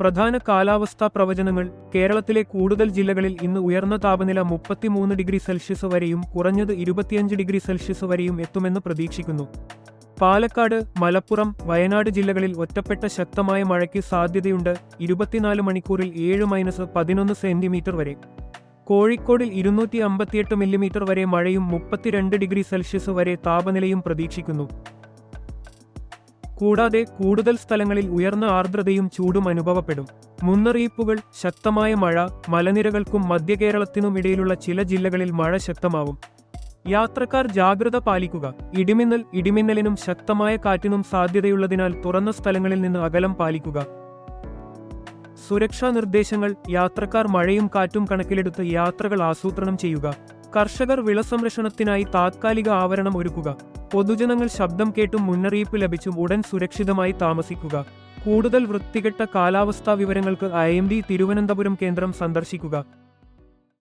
പ്രധാന കാലാവസ്ഥാ പ്രവചനങ്ങൾ കേരളത്തിലെ കൂടുതൽ ജില്ലകളിൽ ഇന്ന് ഉയർന്ന താപനില മുപ്പത്തിമൂന്ന് ഡിഗ്രി സെൽഷ്യസ് വരെയും കുറഞ്ഞത് ഇരുപത്തിയഞ്ച് ഡിഗ്രി സെൽഷ്യസ് വരെയും എത്തുമെന്ന് പ്രതീക്ഷിക്കുന്നു. പാലക്കാട് മലപ്പുറം വയനാട് ജില്ലകളിൽ ഒറ്റപ്പെട്ട ശക്തമായ മഴയ്ക്ക് സാധ്യതയുണ്ട്. ഇരുപത്തിനാല് മണിക്കൂറിൽ ഏഴ് മൈനസ് പതിനൊന്ന് സെന്റിമീറ്റർ വരെ. കോഴിക്കോടിൽ ഇരുന്നൂറ്റി അമ്പത്തിയെട്ട് മില്ലിമീറ്റർ വരെ മഴയും മുപ്പത്തിരണ്ട് ഡിഗ്രി സെൽഷ്യസ് വരെ താപനിലയും പ്രതീക്ഷിക്കുന്നു. കൂടാതെ കൂടുതൽ സ്ഥലങ്ങളിൽ ഉയർന്ന ആർദ്രതയും ചൂടും അനുഭവപ്പെടും. മുന്നറിയിപ്പുകൾ ശക്തമായ മഴ മലനിരകൾക്കും മധ്യകേരളത്തിനും ഇടയിലുള്ള ചില ജില്ലകളിൽ മഴ ശക്തമാവും. യാത്രക്കാർ ജാഗ്രത പാലിക്കുക. ഇടിമിന്നൽ ഇടിമിന്നലിനും ശക്തമായ കാറ്റിനും സാധ്യതയുള്ളതിനാൽ തുറന്ന സ്ഥലങ്ങളിൽ നിന്ന് അകലം പാലിക്കുക. സുരക്ഷാ നിർദ്ദേശങ്ങൾ യാത്രക്കാർ മഴയും കാറ്റും കണക്കിലെടുത്ത് യാത്രകൾ ആസൂത്രണം ചെയ്യുക. കർഷകർ വിള സംരക്ഷണത്തിനായി താത്കാലിക ആവരണം ഒരുക്കുക. പൊതുജനങ്ങൾ ശബ്ദം കേട്ടും മുന്നറിയിപ്പ് ലഭിച്ചും ഉടൻ സുരക്ഷിതമായി താമസിക്കുക. കൂടുതൽ വൃത്തികെട്ട കാലാവസ്ഥാ വിവരങ്ങൾക്ക് ഐ തിരുവനന്തപുരം കേന്ദ്രം സന്ദർശിക്കുക.